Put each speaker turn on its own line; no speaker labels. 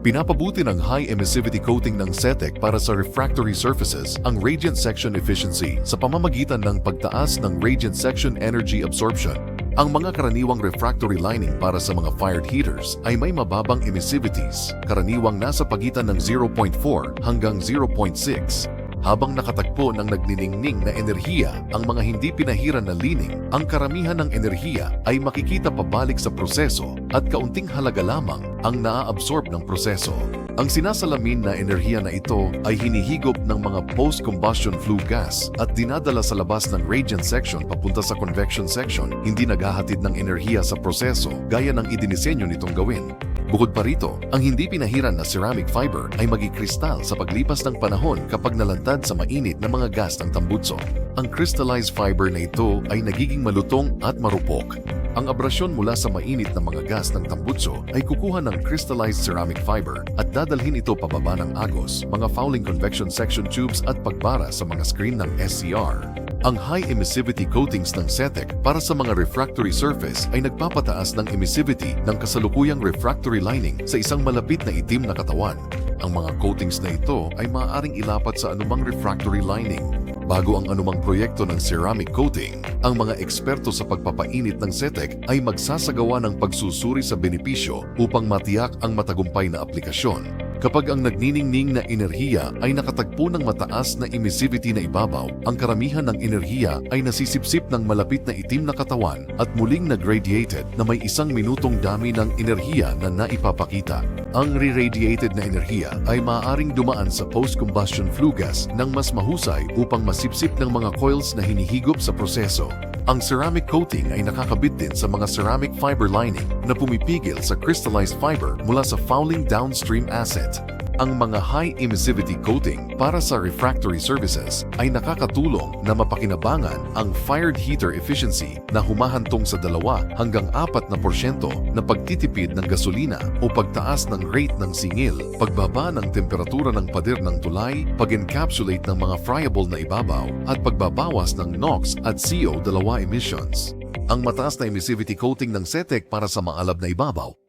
Pinapabuti ng high emissivity coating ng CETEC para sa refractory surfaces ang radiant section efficiency sa pamamagitan ng pagtaas ng radiant section energy absorption. Ang mga karaniwang refractory lining para sa mga fired heaters ay may mababang emissivities, karaniwang nasa pagitan ng 0.4 hanggang 0.6 habang nakatagpo ng nagniningning na enerhiya ang mga hindi pinahiran na lining, ang karamihan ng enerhiya ay makikita pabalik sa proseso at kaunting halaga lamang ang naaabsorb ng proseso. Ang sinasalamin na enerhiya na ito ay hinihigop ng mga post-combustion flue gas at dinadala sa labas ng radiant section papunta sa convection section, hindi naghahatid ng enerhiya sa proseso gaya ng idinisenyo nitong gawin. Bukod pa rito, ang hindi pinahiran na ceramic fiber ay magikristal sa paglipas ng panahon kapag nalantad sa mainit na mga gas ng tambutso. Ang crystallized fiber na ito ay nagiging malutong at marupok. Ang abrasyon mula sa mainit na mga gas ng tambutso ay kukuha ng crystallized ceramic fiber at dadalhin ito pababa ng agos, mga fouling convection section tubes at pagbara sa mga screen ng SCR. Ang high emissivity coatings ng CETEC para sa mga refractory surface ay nagpapataas ng emissivity ng kasalukuyang refractory lining sa isang malapit na itim na katawan. Ang mga coatings na ito ay maaaring ilapat sa anumang refractory lining. Bago ang anumang proyekto ng ceramic coating, ang mga eksperto sa pagpapainit ng CETEC ay magsasagawa ng pagsusuri sa benepisyo upang matiyak ang matagumpay na aplikasyon. Kapag ang nagniningning na enerhiya ay nakatagpo ng mataas na emissivity na ibabaw, ang karamihan ng enerhiya ay nasisipsip ng malapit na itim na katawan at muling nag-radiated na may isang minutong dami ng enerhiya na naipapakita. Ang re-radiated na enerhiya ay maaaring dumaan sa post-combustion flue gas ng mas mahusay upang masipsip ng mga coils na hinihigop sa proseso. Ang ceramic coating ay nakakabit din sa mga ceramic fiber lining na pumipigil sa crystallized fiber mula sa fouling downstream asset. Ang mga high emissivity coating para sa refractory services ay nakakatulong na mapakinabangan ang fired heater efficiency na humahantong sa 2 hanggang 4 na porsyento na pagtitipid ng gasolina o pagtaas ng rate ng singil, pagbaba ng temperatura ng pader ng tulay, pag-encapsulate ng mga friable na ibabaw, at pagbabawas ng NOx at CO2 emissions. Ang mataas na emissivity coating ng CETEC para sa maalab na ibabaw